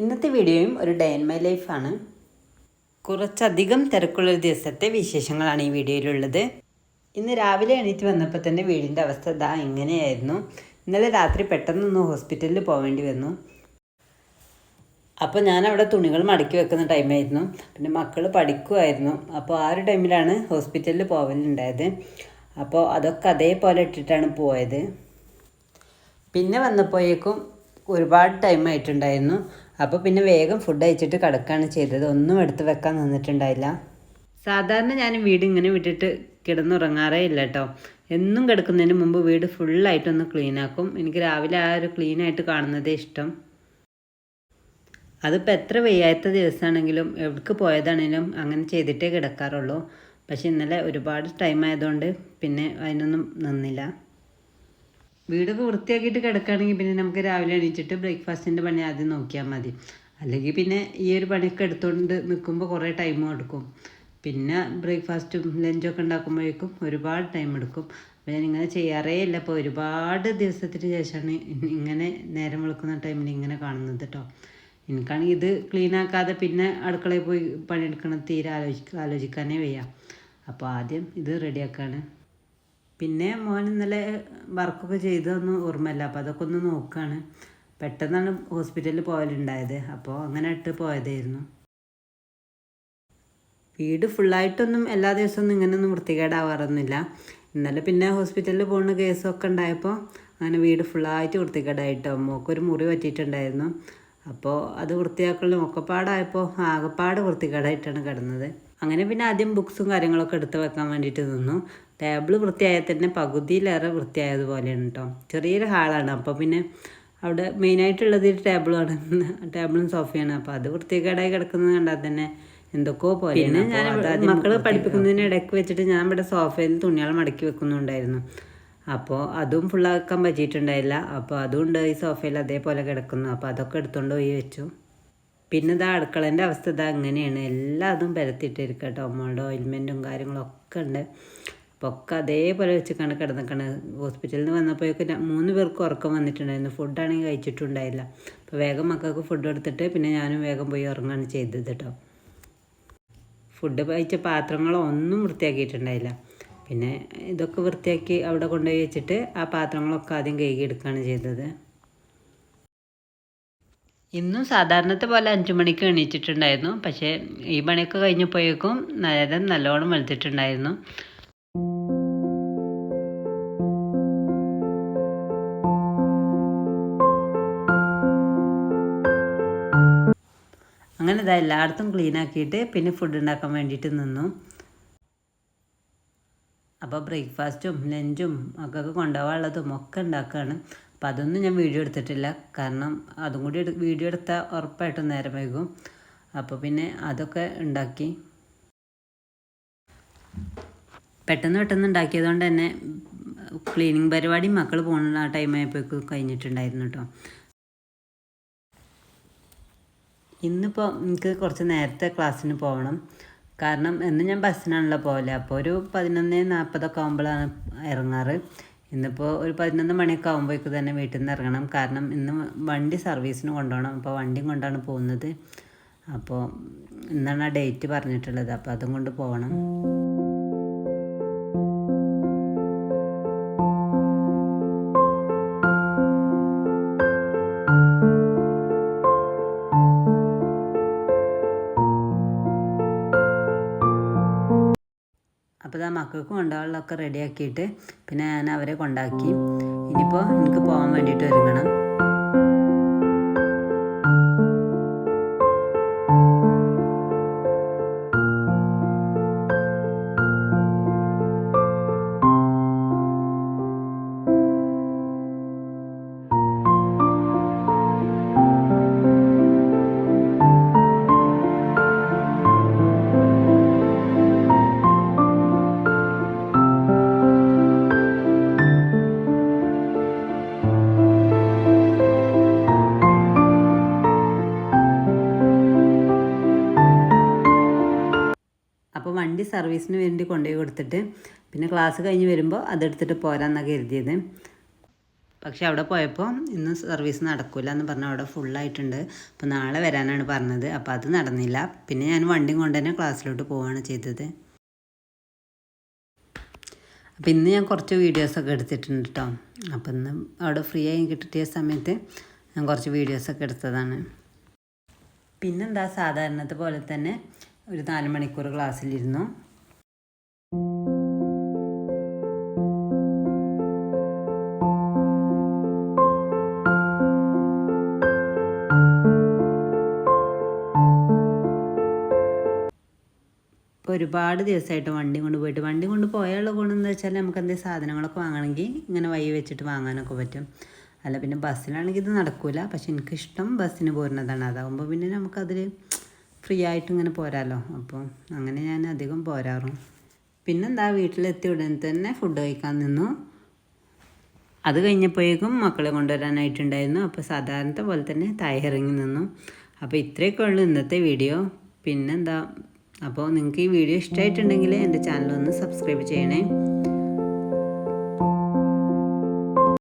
ഇന്നത്തെ വീഡിയോയും ഒരു ഡേ ഇൻ മൈ ലൈഫാണ് കുറച്ചധികം തിരക്കുള്ള ഒരു ദിവസത്തെ വിശേഷങ്ങളാണ് ഈ വീഡിയോയിലുള്ളത്. ഇന്ന് രാവിലെ എണീറ്റ് വന്നപ്പോൾ തന്നെ വീടിന്റെ അവസ്ഥ ഇതാ ഇങ്ങനെയായിരുന്നു. ഇന്നലെ രാത്രി പെട്ടെന്നൊന്ന് ഹോസ്പിറ്റലിൽ പോകേണ്ടി വന്നു. അപ്പോൾ ഞാൻ അവിടെ തുണികൾ മടക്കി വെക്കുന്ന ടൈമായിരുന്നു പിന്നെ മക്കൾ പഠിക്കുമായിരുന്നു അപ്പോൾ ആ ഒരു ടൈമിലാണ് ഹോസ്പിറ്റലിൽ പോകലുണ്ടായത് അപ്പോൾ അതൊക്കെ അതേപോലെ ഇട്ടിട്ടാണ് പോയത്. പിന്നെ വന്നപ്പോഴേക്കും ഒരുപാട് ടൈം ആയിട്ടുണ്ടായിരുന്നു. അപ്പോൾ പിന്നെ വേഗം ഫുഡ് അയച്ചിട്ട് കിടക്കുകയാണ് ചെയ്തത്. ഒന്നും എടുത്ത് വെക്കാൻ നിന്നിട്ടുണ്ടായില്ല. സാധാരണ ഞാൻ വീട് ഇങ്ങനെ വിട്ടിട്ട് കിടന്നുറങ്ങാറേ ഇല്ല കേട്ടോ എന്നും കിടക്കുന്നതിന് മുമ്പ് വീട് ഫുള്ളായിട്ടൊന്ന് ക്ലീൻ ആക്കും. എനിക്ക് രാവിലെ ആ ഒരു ക്ലീൻ ആയിട്ട് കാണുന്നതേ ഇഷ്ടം. അതിപ്പോൾ എത്ര വയ്യാത്ത ദിവസമാണെങ്കിലും എവിടേക്ക് പോയതാണെങ്കിലും അങ്ങനെ ചെയ്തിട്ടേ കിടക്കാറുള്ളൂ. പക്ഷെ ഇന്നലെ ഒരുപാട് ടൈം ആയതുകൊണ്ട് പിന്നെ അതിനൊന്നും നിന്നില്ല. വീടൊക്കെ വൃത്തിയാക്കിയിട്ട് കിടക്കുകയാണെങ്കിൽ പിന്നെ നമുക്ക് രാവിലെ എണീച്ചിട്ട് ബ്രേക്ക്ഫാസ്റ്റിന്റെ പണി ആദ്യം നോക്കിയാൽ മതി. അല്ലെങ്കിൽ പിന്നെ ഈ ഒരു പണിയൊക്കെ എടുത്തുകൊണ്ട് നിൽക്കുമ്പോൾ കുറേ ടൈം എടുക്കും. പിന്നെ ബ്രേക്ക്ഫാസ്റ്റും ലഞ്ചും ഒക്കെ ഉണ്ടാക്കുമ്പോഴേക്കും ഒരുപാട് ടൈം എടുക്കും. അപ്പോൾ ഞാൻ ഇങ്ങനെ ചെയ്യാറേ ഇല്ല. അപ്പോൾ ഒരുപാട് ദിവസത്തിന് ശേഷമാണ് ഇങ്ങനെ നേരം വെളുക്കുന്ന ടൈമിൽ ഇങ്ങനെ കാണുന്നത് കേട്ടോ എനിക്കാണെങ്കിൽ ഇത് ക്ലീൻ ആക്കാതെ പിന്നെ അടുക്കളയിൽ പോയി പണിയെടുക്കണം തീരെ ആലോചിക്ക ആലോചിക്കാനേ വയ്യ. അപ്പോൾ ആദ്യം ഇത് റെഡിയാക്കാണ് പിന്നെ മോൻ ഇന്നലെ വർക്കൊക്കെ ചെയ്തതൊന്നും ഓർമ്മയില്ല. അപ്പോൾ അതൊക്കെ ഒന്ന് നോക്കുകയാണ് പെട്ടെന്നാണ് ഹോസ്പിറ്റലിൽ പോകലുണ്ടായത് അപ്പോൾ അങ്ങനെ ഇട്ട് പോയതായിരുന്നു. വീട് ഫുള്ളായിട്ടൊന്നും എല്ലാ ദിവസവും ഇങ്ങനെയൊന്നും വൃത്തികേടാവാറൊന്നുമില്ല. ഇന്നലെ പിന്നെ ഹോസ്പിറ്റലിൽ പോകുന്ന കേസൊക്കെ ഉണ്ടായപ്പോൾ അങ്ങനെ വീട് ഫുള്ളായിട്ട് വൃത്തികേടായിട്ടോ. മോക്കൊരു മുറി പറ്റിയിട്ടുണ്ടായിരുന്നു. അപ്പോൾ അത് വൃത്തിയാക്കലും ഒക്കെപ്പാടായപ്പോൾ ആകെപ്പാട് വൃത്തികേടായിട്ടാണ് കിടന്നത്. അങ്ങനെ പിന്നെ ആദ്യം ബുക്സും കാര്യങ്ങളൊക്കെ എടുത്ത് വെക്കാൻ വേണ്ടിയിട്ട് നിന്നു. ടേബിൾ വൃത്തിയായാൽ തന്നെ പകുതിയിലേറെ വൃത്തിയായതുപോലെയാണ് കേട്ടോ ചെറിയൊരു ഹാളാണ്. അപ്പോൾ പിന്നെ അവിടെ മെയിനായിട്ടുള്ളത് ഒരു ടേബിളാണ്. ടേബിളും സോഫയാണ്. അപ്പോൾ അത് വൃത്തികേടായി കിടക്കുന്നത് കണ്ടാൽ തന്നെ എന്തൊക്കെയോ പോലെ പിന്നെ ഞാൻ മക്കളെ പഠിപ്പിക്കുന്നതിന് ഇടയ്ക്ക് വെച്ചിട്ട് ഞാൻ ഇവിടെ സോഫയിൽ തുണികൾ മടക്കി വെക്കുന്നുണ്ടായിരുന്നു. അപ്പോൾ അതും ഫുള്ളാക്കാൻ പറ്റിയിട്ടുണ്ടായില്ല. അപ്പോൾ അതുകൊണ്ട് ഈ സോഫയിൽ അതേപോലെ കിടക്കുന്നു. അപ്പോൾ അതൊക്കെ എടുത്തുകൊണ്ട് പോയി വെച്ചു. പിന്നെ ഇതാ അടുക്കളേന്റെ അവസ്ഥ ഇതാ അങ്ങനെയാണ് എല്ലാതും പരത്തിയിട്ടിരിക്കട്ടോ. കേട്ടോ അമ്മയുടെ ഓയിൽമെന്റും കാര്യങ്ങളൊക്കെ ഉണ്ട്. അപ്പോൾ അതേപോലെ വെച്ച് കണ കിടന്നിക്കണ്. ഹോസ്പിറ്റലിൽ നിന്ന് വന്നപ്പോഴേക്കും മൂന്ന് പേർക്ക് ഉറക്കം വന്നിട്ടുണ്ടായിരുന്നു. ഫുഡാണെങ്കിൽ കഴിച്ചിട്ടുണ്ടായില്ല. അപ്പോൾ വേഗം മക്കൾക്ക് ഫുഡ് എടുത്തിട്ട് പിന്നെ ഞാനും വേഗം പോയി ഉറങ്ങുകയാണ് ചെയ്തത് കേട്ടോ ഫുഡ് കഴിച്ച പാത്രങ്ങളോ ഒന്നും വൃത്തിയാക്കിയിട്ടുണ്ടായില്ല. പിന്നെ ഇതൊക്കെ വൃത്തിയാക്കി അവിടെ കൊണ്ടുപോയി വെച്ചിട്ട് ആ പാത്രങ്ങളൊക്കെ ആദ്യം കഴുകി എടുക്കുകയാണ് ചെയ്തത്. ഇന്നും സാധാരണത്തെ പോലെ അഞ്ചു മണിക്ക് എണീച്ചിട്ടുണ്ടായിരുന്നു പക്ഷേ ഈ മണിയൊക്കെ കഴിഞ്ഞപ്പോഴേക്കും നേരം നല്ലോണം വെളുത്തിട്ടുണ്ടായിരുന്നു. അങ്ങനെ ഇതാ എല്ലായിടത്തും ക്ലീൻ ആക്കിയിട്ട് പിന്നെ ഫുഡ് ഉണ്ടാക്കാൻ വേണ്ടിയിട്ട് നിന്നു. അപ്പോൾ ബ്രേക്ക്ഫാസ്റ്റും ലഞ്ചും ഒക്കെ കൊണ്ടുപോകാനുള്ളതും ഒക്കെ ഉണ്ടാക്കുകയാണ് അപ്പോൾ അതൊന്നും ഞാൻ വീഡിയോ എടുത്തിട്ടില്ല. കാരണം അതും കൂടി വീഡിയോ എടുത്താൽ ഉറപ്പായിട്ടും നേരം വൈകും. അപ്പോൾ പിന്നെ അതൊക്കെ ഉണ്ടാക്കി. പെട്ടെന്ന് പെട്ടെന്ന് ഉണ്ടാക്കിയതുകൊണ്ട് തന്നെ ക്ലീനിങ് പരിപാടി മക്കൾ പോകുന്ന ആ ടൈമായപ്പോഴേക്കും കഴിഞ്ഞിട്ടുണ്ടായിരുന്നു കേട്ടോ ഇന്നിപ്പോൾ എനിക്ക് കുറച്ച് നേരത്തെ ക്ലാസ്സിന് പോകണം കാരണം എന്ന് ഞാൻ ബസ്സിനാണല്ലോ പോലെ അപ്പോൾ ഒരു പതിനൊന്ന് നാൽപ്പതൊക്കെ ആകുമ്പോഴാണ് ഇറങ്ങാറ്. ഇന്നിപ്പോൾ ഒരു പതിനൊന്ന് മണിയൊക്കെ ആകുമ്പോഴേക്ക് തന്നെ വീട്ടിൽ നിന്ന് ഇറങ്ങണം. കാരണം ഇന്ന് വണ്ടി സർവീസിന് കൊണ്ടുപോകണം. അപ്പോൾ വണ്ടിയും കൊണ്ടാണ് പോകുന്നത്. അപ്പോൾ ഇന്നാണ് ആ ഡേറ്റ് പറഞ്ഞിട്ടുള്ളത്. അപ്പോൾ അതും കൊണ്ട് പോകണം മക്കൾക്ക് കൊണ്ടുപോകാനുള്ളതൊക്കെ റെഡിയാക്കിയിട്ട് പിന്നെ ഞാൻ അവരെ കൊണ്ടാക്കി. ഇനിയിപ്പോൾ എനിക്ക് പോകാൻ വേണ്ടിയിട്ട് ഒരുങ്ങണം. സർവീസിന് വേണ്ടി കൊണ്ടുപോയി കൊടുത്തിട്ട് പിന്നെ ക്ലാസ് കഴിഞ്ഞ് വരുമ്പോൾ അതെടുത്തിട്ട് പോരാന്നാണ് കരുതിയത്. പക്ഷെ അവിടെ പോയപ്പോൾ ഇന്ന് സർവീസ് നടക്കില്ല എന്ന് പറഞ്ഞാൽ അവിടെ ഫുള്ളായിട്ടുണ്ട്. അപ്പോൾ നാളെ വരാനാണ് പറഞ്ഞത്. അപ്പോൾ അത് നടന്നില്ല. പിന്നെ ഞാൻ വണ്ടിയും കൊണ്ട് തന്നെ ക്ലാസ്സിലോട്ട് പോവുകയാണ് ചെയ്തത്. അപ്പോൾ ഇന്ന് ഞാൻ കുറച്ച് വീഡിയോസൊക്കെ എടുത്തിട്ടുണ്ട് കേട്ടോ അപ്പോൾ ഇന്ന് അവിടെ ഫ്രീ ആയി കിട്ടിയ സമയത്ത് ഞാൻ കുറച്ച് വീഡിയോസൊക്കെ എടുത്തതാണ്. പിന്നെന്താ സാധാരണത്തെ പോലെ തന്നെ ഒരു നാല് മണിക്കൂർ ക്ലാസ്സിലിരുന്നു. ഒരുപാട് ദിവസമായിട്ട് വണ്ടി കൊണ്ട് പോയിട്ട് വണ്ടി കൊണ്ട് പോയാലുള്ള ഗുണം എന്ന് വെച്ചാൽ നമുക്ക് എന്തെങ്കിലും സാധനങ്ങളൊക്കെ വാങ്ങണമെങ്കിൽ ഇങ്ങനെ വഴി വെച്ചിട്ട് വാങ്ങാനൊക്കെ പറ്റും. അല്ല പിന്നെ ബസ്സിലാണെങ്കിൽ ഇത് നടക്കില്ല പക്ഷെ എനിക്കിഷ്ടം ബസ്സിന് പോരുന്നതാണ്. അതാകുമ്പോൾ പിന്നെ നമുക്കതിൽ ഫ്രീ ആയിട്ട് ഇങ്ങനെ പോരാലോ? അപ്പോൾ അങ്ങനെ ഞാൻ അധികം പോരാറും. പിന്നെന്താ വീട്ടിലെത്തിയ ഉടൻ തന്നെ ഫുഡ് കഴിക്കാൻ നിന്നു. അത് കഴിഞ്ഞപ്പോഴേക്കും മക്കളെ കൊണ്ടുവരാനായിട്ടുണ്ടായിരുന്നു. അപ്പോൾ സാധാരണത്തെ പോലെ തന്നെ താഴെ ഇറങ്ങി നിന്നു. അപ്പോൾ ഇത്രയൊക്കെ ഉള്ളൂ ഇന്നത്തെ വീഡിയോ. പിന്നെന്താ അപ്പോൾ നിങ്ങൾക്ക് ഈ വീഡിയോ ഇഷ്ടമായിട്ടുണ്ടെങ്കിൽ എന്റെ ചാനൽ ഒന്ന് സബ്സ്ക്രൈബ് ചെയ്യണേ.